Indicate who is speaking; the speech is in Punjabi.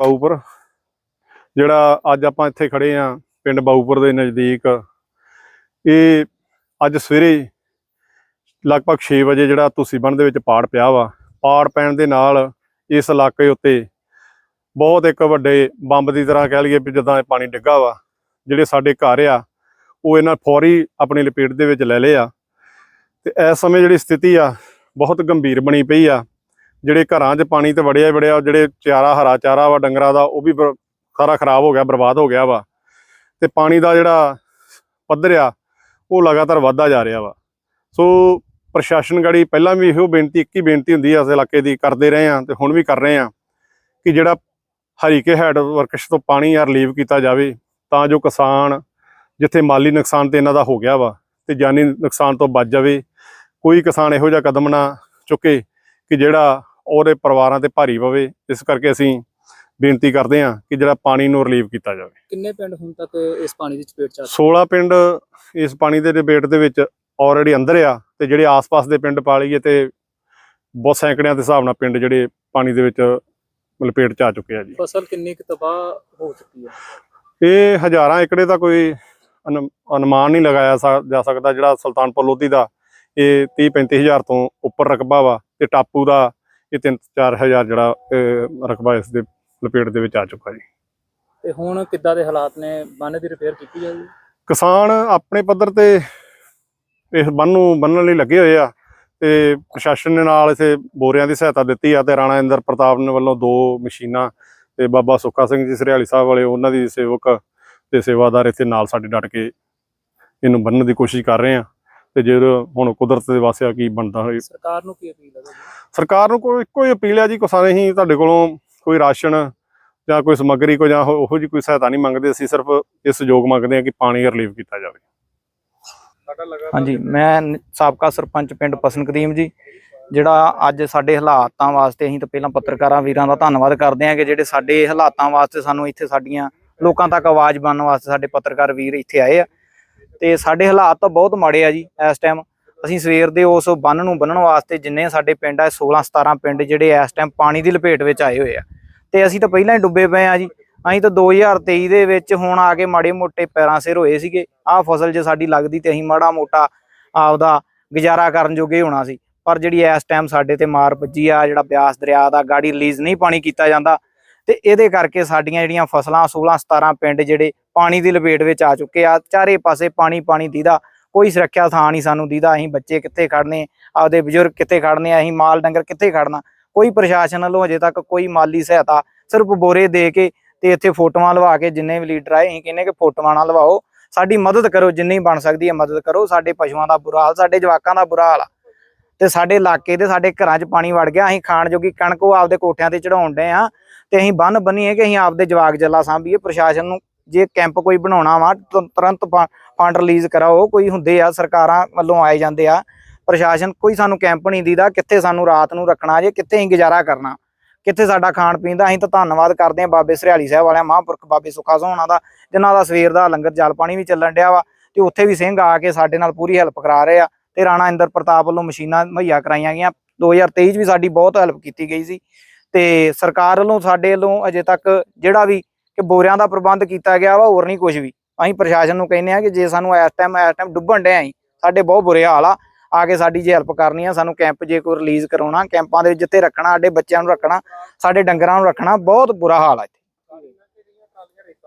Speaker 1: ਬਾਊਪੁਰ। ਜਿਹੜਾ ਅੱਜ ਆਪਾਂ ਇੱਥੇ ਖੜੇ ਆ ਪਿੰਡ ਬਾਊਪੁਰ ਦੇ ਨਜ਼ਦੀਕ। ਇਹ ਅੱਜ ਸਵੇਰੇ ਲਗਭਗ 6 ਵਜੇ ਜਿਹੜਾ ਤੁਸੀਂ ਬੰਨ ਦੇ ਵਿੱਚ ਪਾੜ ਪਿਆ ਵਾ। ਪਾੜ ਪੈਣ ਦੇ ਨਾਲ ਇਸ ਇਲਾਕੇ ਉੱਤੇ ਬਹੁਤ ਇੱਕ ਵੱਡੇ ਬੰਬ ਦੀ ਤਰ੍ਹਾਂ ਕਹਿ ਲਈਏ ਵੀ ਜਦੋਂ ਇਹ ਪਾਣੀ ਡਿੱਗਾ ਵਾ। ਜਿਹੜੇ ਸਾਡੇ ਘਰ ਆ, ਉਹ ਇਹਨਾਂ ਫੌਰੀ ਆਪਣੀ ਲਪੇਟ ਦੇ ਵਿੱਚ ਲੈ ਲਏ ਆ। ਤੇ ਇਸ ਸਮੇਂ ਜਿਹੜੀ ਸਥਿਤੀ ਆ, ਬਹੁਤ ਗੰਭੀਰ ਬਣੀ ਪਈ ਆ। ਜਿਹੜੇ ਘਰਾਂ 'ਚ ਪਾਣੀ ਤੇ ਵੜਿਆ ਹੀ ਵੜਿਆ ਜਿਹੜੇ ਚਾਰਾ ਹਰਾ ਚਾਰਾ ਵਾ, ਡੰਗਰਾਂ ਦਾ, ਉਹ ਵੀ ਬਰ- ਸਾਰਾ ਖਰਾਬ ਹੋ ਗਿਆ, ਬਰਬਾਦ ਹੋ ਗਿਆ ਵਾ। ਤੇ ਪਾਣੀ ਦਾ ਜਿਹੜਾ ਪੱਧਰ ਆ ਉਹ ਲਗਾਤਾਰ ਵੱਧਦਾ ਜਾ ਰਿਹਾ ਵਾ। ਸੋ ਪ੍ਰਸ਼ਾਸਨ ਗੜੀ ਪਹਿਲਾਂ ਵੀ ਇਹੋ ਬੇਨਤੀ, ਇੱਕ ਹੀ ਬੇਨਤੀ ਹੁੰਦੀ ਆ, ਇਸ ਇਲਾਕੇ ਦੀ, ਕਰਦੇ ਰਹੇ ਆ ਤੇ ਹੁਣ ਵੀ ਕਰ ਰਹੇ ਆ ਕਿ ਜਿਹੜਾ ਹਰੀਕੇ ਹੈਡ ਵਰਕਸ਼ ਤੋਂ ਪਾਣੀ ਆ ਰਿਲੀਵ ਕੀਤਾ ਜਾਵੇ, ਤਾਂ ਜੋ ਕਿਸਾਨ ਜਿੱਥੇ ਮਾਲੀ ਨੁਕਸਾਨ ਤੇ ਇਹਨਾਂ ਦਾ ਹੋ ਗਿਆ ਵਾ, ਤੇ ਜਾਨੀ ਨੁਕਸਾਨ ਤੋਂ ਬਚ ਜਾਵੇ। ਕੋਈ ਕਿਸਾਨ ਇਹੋ ਜਿਹਾ ਕਦਮ ਨਾ ਚੁੱਕੇ ਕਿ ਜਿਹੜਾ ਉਹਦੇ ਪਰਿਵਾਰਾਂ ਤੇ ਭਾਰੀ ਪਵੇ ਇਸ ਕਰਕੇ ਅਸੀਂ ਬੇਨਤੀ ਕਰਦੇ ਹਾਂ ਕਿ ਜਿਹੜਾ ਪਾਣੀ ਨੂੰ ਰਿਲੀਵ ਕੀਤਾ ਜਾਵੇ।
Speaker 2: ਕਿੰਨੇ ਪਿੰਡ ਹੁਣ ਤੱਕ ਇਸ ਪਾਣੀ ਦੀ ਚਪੇਟ ਚ ਆ
Speaker 1: 16 ਪਿੰਡ ਇਸ ਪਾਣੀ ਦੇ ਡਿਬੇਟ ਦੇ ਵਿੱਚ ਆਲਰੇਡੀ ਅੰਦਰ ਆ ਤੇ ਜਿਹੜੇ ਆਸ-ਪਾਸ ਦੇ ਪਿੰਡ ਪਾ ਲਈਏ ਤੇ ਬਹੁਤ ਸੈਂਕੜਿਆਂ ਦੇ ਹਿਸਾਬ ਨਾਲ ਪਿੰਡ ਜਿਹੜੇ ਪਾਣੀ ਦੇ ਵਿੱਚ ਲਪੇਟ ਚ ਆ ਚੁੱਕੇ ਆ ਜੀ।
Speaker 2: ਫਸਲ ਕਿੰਨੀ ਕੁ ਤਬਾਹ ਹੋ ਚੁੱਕੀ ਹੈ?
Speaker 1: ਇਹ ਹਜ਼ਾਰਾਂ ਏਕੜੇ ਦਾ ਕੋਈ ਅਨੁ- ਅਨੁਮਾਨ ਨਹੀਂ ਲਗਾਇਆ ਜਾ ਸਕਦਾ ਜਿਹੜਾ ਸੁਲਤਾਨਪੁਰ ਲੋਧੀ ਦਾ ਇਹ 30 35000 ਤੋਂ ਉੱਪਰ ਰਕਬਾ ਵਾ ਤੇ ਟਾਪੂ ਦਾ ਇਹ 3-4000 ਜਿਹੜਾ ਰਕਬਾ ਇਸ ਦੇ ਲਪੇਟ ਦੇ ਵਿੱਚ ਆ ਚੁੱਕਾ ਜੀ।
Speaker 2: ਤੇ ਹੁਣ ਕਿੱਦਾਂ ਦੇ ਹਾਲਾਤ ਨੇ? ਬੰਨ ਦੀ ਰਿਪੇਅਰ ਕੀਤੀ ਜਾਊਗੀ
Speaker 1: ਕਿਸਾਨ ਆਪਣੇ ਪੱਧਰ ਤੇ ਇਸ ਬੰਨ ਨੂੰ ਬੰਨਣ ਲਈ ਲੱਗੇ ਹੋਏ ਆ ਤੇ ਪ੍ਰਸ਼ਾਸਨ ਨੇ ਨਾਲ ਇਥੇ ਬੋਰਿਆਂ ਦੀ ਸਹਾਇਤਾ ਦਿੱਤੀ ਆ ਤੇ ਰਾਣਾ ਇੰਦਰ ਪ੍ਰਤਾਪ ਨੇ ਵੱਲੋਂ ਦੋ ਮਸ਼ੀਨਾਂ ਤੇ ਬਾਬਾ ਸੁੱਖਾ ਸਿੰਘ ਜੀ ਸਰਿਆਲੀ ਸਾਹਿਬ ਵਾਲੇ ਉਹਨਾਂ ਦੀ ਸੇਵਕ ਤੇ ਸੇਵਾਦਾਰ ਇੱਥੇ ਨਾਲ ਸਾਡੇ ਡਟ ਕੇ ਇਹਨੂੰ ਬੰਨਣ ਦੀ ਕੋਸ਼ਿਸ਼ ਕਰ ਰਹੇ ਆ। ਤੇ ਜੇ ਹੁਣ ਕੁਦਰਤ ਦੇ ਵਾਸਿਆ ਕੀ ਬਣਦਾ ਹੋਏ।
Speaker 2: ਸਰਕਾਰ ਨੂੰ ਕੀ ਅਪੀਲ ਹੈ?
Speaker 1: ਸਰਕਾਰ ਨੂੰ ਕੋਈ ਕੋਈ ਅਪੀਲ ਹੈ ਜੀ ਕਿਸਾਨ ਹੀ ਤੁਹਾਡੇ ਕੋਲੋਂ ਕੋਈ ਰਾਸ਼ਨ ਜਾਂ ਕੋਈ ਸਮੱਗਰੀ ਕੋ ਜਾਂ ਉਹੋ ਜੀ ਕੋਈ ਸਹਾਇਤਾ ਨਹੀਂ ਮੰਗਦੇ। ਅਸੀਂ ਸਿਰਫ ਇਹ ਸਹਿਯੋਗ ਮੰਗਦੇ ਹਾਂ ਕਿ ਪਾਣੀ ਰਿਲੀਵ ਕੀਤਾ ਜਾਵੇ।
Speaker 3: ਹਾਂਜੀ ਮੈਂ ਸਾਬਕਾ ਸਰਪੰਚ ਪਿੰਡ ਪਸਨ ਕਦੀਮ ਜੀ ਜਿਹੜਾ ਅੱਜ ਸਾਡੇ ਹਾਲਾਤਾਂ ਵਾਸਤੇ ਅਸੀਂ ਤਾਂ ਪਹਿਲਾਂ ਪੱਤਰਕਾਰਾਂ ਵੀਰਾਂ ਦਾ ਧੰਨਵਾਦ ਕਰਦੇ ਹਾਂ ਕਿ ਜਿਹੜੇ ਸਾਡੇ ਹਾਲਾਤਾਂ ਵਾਸਤੇ ਸਾਨੂੰ ਇੱਥੇ ਸਾਡੀਆਂ ਲੋਕਾਂ ਤੱਕ ਆਵਾਜ਼ ਬਣਨ ਵਾਸਤੇ ਸਾਡੇ ਪੱਤਰਕਾਰ ਵੀਰ ਇੱਥੇ ਆਏ ਆ। ਤੇ ਸਾਡੇ ਹਾਲਾਤ ਤਾਂ ਬਹੁਤ ਮਾੜੇ ਆ ਜੀ ਇਸ ਟਾਈਮ ਅਸੀਂ ਸਵੇਰ ਦੇ ਉਸ ਬੰਨ ਨੂੰ ਬੰਨਣ ਵਾਸਤੇ ਜਿੰਨੇ ਸਾਡੇ ਪਿੰਡ ਆ 16 17 ਪਿੰਡ ਜਿਹੜੇ ਇਸ ਟਾਈਮ ਪਾਣੀ ਦੀ ਲਪੇਟ ਵਿੱਚ ਆਏ ਹੋਏ ਆ। ਤੇ ਅਸੀਂ ਤਾਂ ਪਹਿਲਾਂ ਹੀ ਡੁੱਬੇ ਪਏ ਆ ਜੀ। ਅਸੀਂ ਤਾਂ 2023 ਦੇ ਵਿੱਚ ਹੁਣ ਆ ਕੇ ਮਾੜੇ ਮੋਟੇ ਪੈਰਾਂ ਸਿਰ ਹੋਏ ਸੀਗੇ। ਆਹ ਫਸਲ ਜੇ ਸਾਡੀ ਲੱਗਦੀ ਤੇ ਅਸੀਂ ਮਾੜਾ ਮੋਟਾ ਆਪਦਾ ਗੁਜ਼ਾਰਾ ਕਰਨ ਜੋਗੇ ਹੋਣਾ ਸੀ। ਪਰ ਜਿਹੜੀ ਇਸ ਟਾਈਮ ਸਾਡੇ ਤੇ ਮਾਰ ਵੱਜੀ ਆ, ਜਿਹੜਾ ਬਿਆਸ ਦਰਿਆ ਦਾ ਗਾੜੀ ਰਿਲੀਜ਼ ਨਹੀਂ ਪਾਣੀ ਕੀਤਾ ਜਾਂਦਾ ਤੇ ਇਹਦੇ ਕਰਕੇ ਸਾਡੀਆਂ ਜਿਹੜੀਆਂ ਫਸਲਾਂ 16 17 ਪਿੰਡ ਜਿਹੜੇ ਪਾਣੀ ਦੀ ਲਪੇਟ ਵਿੱਚ ਆ ਚੁੱਕੇ ਆ, ਚਾਰੇ ਪਾਸੇ ਪਾਣੀ ਪਾਣੀ ਦੀਦਾ, ਕੋਈ ਸੁਰੱਖਿਆ ਥਾਂ ਨਹੀਂ ਸਾਨੂੰ ਦੀਦਾ, ਅਸੀਂ ਬੱਚੇ ਕਿੱਥੇ ਖੜਨੇ ਆਪਦੇ ਬਜ਼ੁਰਗ ਕਿੱਥੇ ਖੜਨੇ ਅਸੀਂ ਮਾਲ ਡੰਗਰ ਕਿੱਥੇ ਖੜਨਾ ਕੋਈ ਪ੍ਰਸ਼ਾਸਨ ਵੱਲੋਂ ਅਜੇ ਤੱਕ ਕੋਈ ਮਾਲੀ ਸਹਾਇਤਾ ਸਿਰਫ ਬੋਰੇ ਦੇ ਕੇ ਤੇ ਇੱਥੇ ਫੋਟੋਆਂ ਲਵਾ ਕੇ ਜਿੰਨੇ ਵੀ ਲੀਡਰ ਆਏ, ਅਸੀਂ ਕਹਿੰਨੇ ਕਿ ਫੋਟੋਆਂ ਨਾ ਲਵਾਓ, ਸਾਡੀ ਮਦਦ ਕਰੋ, ਜਿੰਨੀ ਬਣ ਸਕਦੀ ਹੈ ਮਦਦ ਕਰੋ, ਸਾਡੇ ਪਸ਼ੂਆਂ ਦਾ ਬੁਰਾ ਹਾਲ, ਸਾਡੇ ਜਵਾਕਾਂ ਦਾ ਬੁਰਾ ਹਾਲ ਆ। ਤੇ ਸਾਡੇ ਇਲਾਕੇ ਦੇ, ਸਾਡੇ ਘਰਾਂ 'ਚ ਪਾਣੀ ਵੜ ਗਿਆ, ਅਸੀਂ ਖਾਣ ਜੋਗੀ ਕਣਕ ਉਹ ਆਪਦੇ ਕੋਠਿਆਂ ਤੇ ਚੜਾਉਣ ਡਏ ਆ ਤੇ ਅਸੀਂ ਬੰਨ ਬੰਨੀਏ ਕਿ ਅਸੀਂ ਆਪਦੇ ਜਵਾਕ ਜੱਲਾ ਸਾਂਭੀਏ, ਪ੍ਰਸ਼ਾਸਨ ਨੂੰ ਜੇ ਕੈਂਪ ਕੋਈ ਬਣਾਉਣਾ ਵਾ ਤੁਰੰਤ ਫੰਡ ਰਿਲੀਜ਼ ਕਰਾਓ, ਕੋਈ ਹੁੰਦੇ ਆ, ਸਰਕਾਰਾਂ ਵੱਲੋਂ ਆਏ ਜਾਂਦੇ ਆ, ਪ੍ਰਸ਼ਾਸਨ ਕੋਈ ਸਾਨੂੰ ਕੈਂਪ ਨਹੀਂ ਦੀਦਾ, ਕਿੱਥੇ ਸਾਨੂੰ ਰਾਤ ਨੂੰ ਰੱਖਣਾ ਜੇ, ਕਿੱਥੇ ਅਸੀਂ ਗੁਜ਼ਾਰਾ ਕਰਨਾ, ਕਿੱਥੇ ਸਾਡਾ ਖਾਣ ਪੀਣ ਦਾ, ਅਸੀਂ ਤਾਂ ਧੰਨਵਾਦ ਕਰਦੇ ਹਾਂ ਬਾਬੇ ਸਰਿਆਲੀ ਸਾਹਿਬ ਵਾਲਿਆਂ, ਮਹਾਂਪੁਰਖ ਬਾਬੇ ਸੁੱਖਾ ਸੋਹਣਾ ਦਾ, ਜਿਨ੍ਹਾਂ ਦਾ ਸਵੇਰ ਦਾ ਲੰਗਰ ਜਲ ਪਾਣੀ ਵੀ ਚੱਲਣ ਡਿਆ ਵਾ, ਤੇ ਉੱਥੇ ਵੀ ਸਿੰਘ ਆ ਕੇ ਸਾਡੇ ਨਾਲ ਪੂਰੀ ਹੈਲਪ ਕਰਾ ਰਹੇ ਆ, ਤੇ ਰਾਣਾ ਇੰਦਰ ਪ੍ਰਤਾਪ ਵੱਲੋਂ ਮਸ਼ੀਨਾਂ ਮੁਹੱਈਆ ਕਰਾਈਆਂ ਗਈਆਂ 2023 ਚ ਵੀ ਸਾਡੀ ਬਹੁਤ ਹੈਲਪ ਕੀਤੀ ਗਈ ਸੀ ਤੇ ਸਰਕਾਰ ਵੱਲੋਂ ਸਾਡੇ ਵੱਲੋਂ ਅਜੇ ਤੱਕ ਜਿਹੜਾ ਵੀ ਕਿ ਬੋਰਿਆਂ ਦਾ ਪ੍ਰਬੰਧ ਕੀਤਾ ਗਿਆ ਵਾ, ਹੋਰ ਨਹੀਂ ਕੁਝ ਵੀ। ਅਸੀਂ ਪ੍ਰਸ਼ਾਸਨ ਨੂੰ ਕਹਿੰਦੇ ਆ ਕਿ ਜੇ ਸਾਨੂੰ ਇਸ ਟਾਈਮ ਇਸ ਟਾਈਮ ਡੁੱਬਣ ਡਿਆ ਅਸੀਂ ਸਾਡੇ ਬਹੁਤ ਬੁਰੇ ਹਾਲ ਆ। ਆ ਕੇ ਸਾਡੀ ਜੇ ਹੈਲਪ ਕਰਨੀ ਆ, ਸਾਨੂੰ ਕੈਂਪ ਜੇ ਕੋਈ ਰਿਲੀਜ਼ ਕਰਾਉਣਾ ਕੈਂਪਾਂ ਦੇ ਵਿੱਚ ਜਿੱਥੇ ਰੱਖਣਾ, ਸਾਡੇ ਬੱਚਿਆਂ ਨੂੰ ਰੱਖਣਾ, ਸਾਡੇ ਡੰਗਰਾਂ ਨੂੰ ਰੱਖਣਾ, ਬਹੁਤ ਬੁਰਾ ਹਾਲ ਆ ਇੱਥੇ।